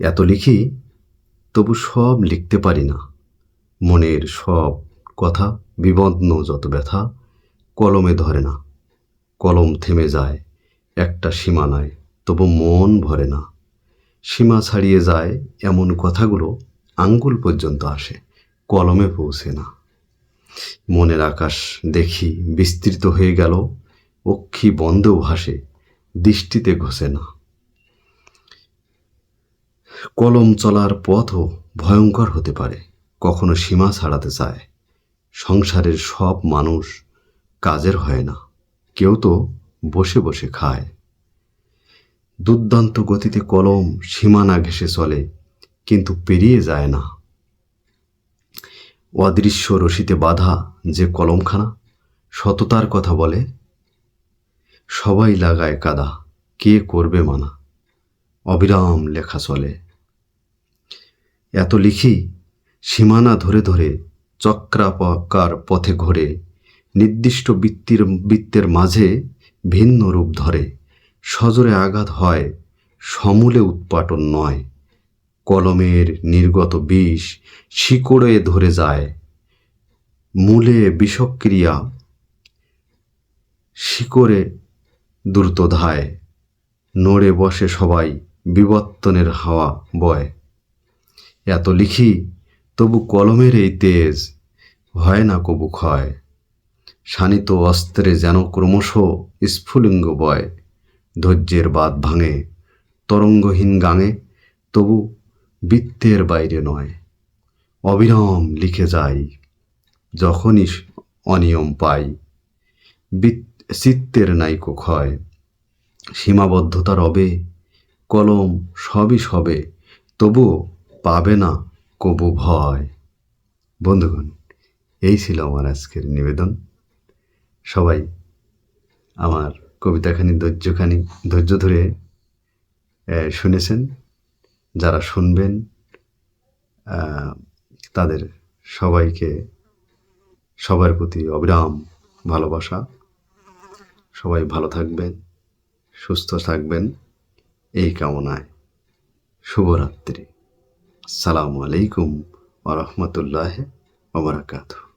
এত লিখি, তবু সব লিখতে পারি না। মনের সব কথা বিবন্ন যত ব্যথা কলমে ধরে না। কলম থেমে যায় একটা সীমানায়, তবু মন ভরে না। সীমা ছাড়িয়ে যায় এমন কথাগুলো আঙ্গুল পর্যন্ত আসে, কলমে পৌঁছে না। মনের আকাশ দেখি বিস্তৃত হয়ে গেল, অক্ষি বন্ধেও ভাসে, দৃষ্টিতে ঘষে না। কলম চলার পথও ভয়ঙ্কর হতে পারে, কখনো সীমা ছাড়াতে চায়। সংসারের সব মানুষ কাজের হয় না, কেউ তো বসে বসে খায়। দুর্দান্ত গতিতে কলম সীমানা ঘেসে চলে, কিন্তু পেরিয়ে যায় না। অদৃশ্য রশিতে বাধা যে কলমখানা, সততার কথা বলে, সবাই লাগায় কাদা, কে করবে মানা। অবিরাম লেখা চলে। এত লিখি, সীমানা ধরে ধরে, চক্রাপকার পথে ঘোরে, নির্দিষ্ট বৃত্তির, বৃত্তের মাঝে ভিন্ন রূপ ধরে, সজোরে আঘাত হয়, সমূলে উৎপাটন নয়, কলমের নির্গত বিষ শিকড়ে ধরে যায়, মূলে বিষক্রিয়া শিকড়ে দ্রুত ধায় নড়ে বসে সবাই বিবর্তনের হাওয়া বয়। এত লিখি, তবু কলমের এই তেজ হয় না কবু ক্ষয়। শানিত অস্ত্রে যেন ক্রমশ স্ফুলিঙ্গ বয়, ধৈর্যের বাদ ভাঙে, তরঙ্গহীন গাঙে, তবু বৃত্তের বাইরে নয়। অবিরাম লিখে যাই, যখনই অনিয়ম পাই। চিত্তের নাইকো ক্ষয়, সীমাবদ্ধতা রবে, কলম সবই সবে, তবুও পাবে না কবু ভয়। বন্ধুগণ, এই ছিল আমার আজকের নিবেদন। সবাই আমার কবিতাখানি, ধৈর্যখানি, ধৈর্য ধরে শুনেছেন। যারা শুনবেন তাদের সবাইকে সবার প্রতি অবিরাম ভালোবাসা। সবাই ভালো থাকবেন, সুস্থ থাকবেন। এই কামনায় শুভরাত্রি। আসসালামু আলাইকুম ওরহমতুল্লাহ ওবরাকাতুহ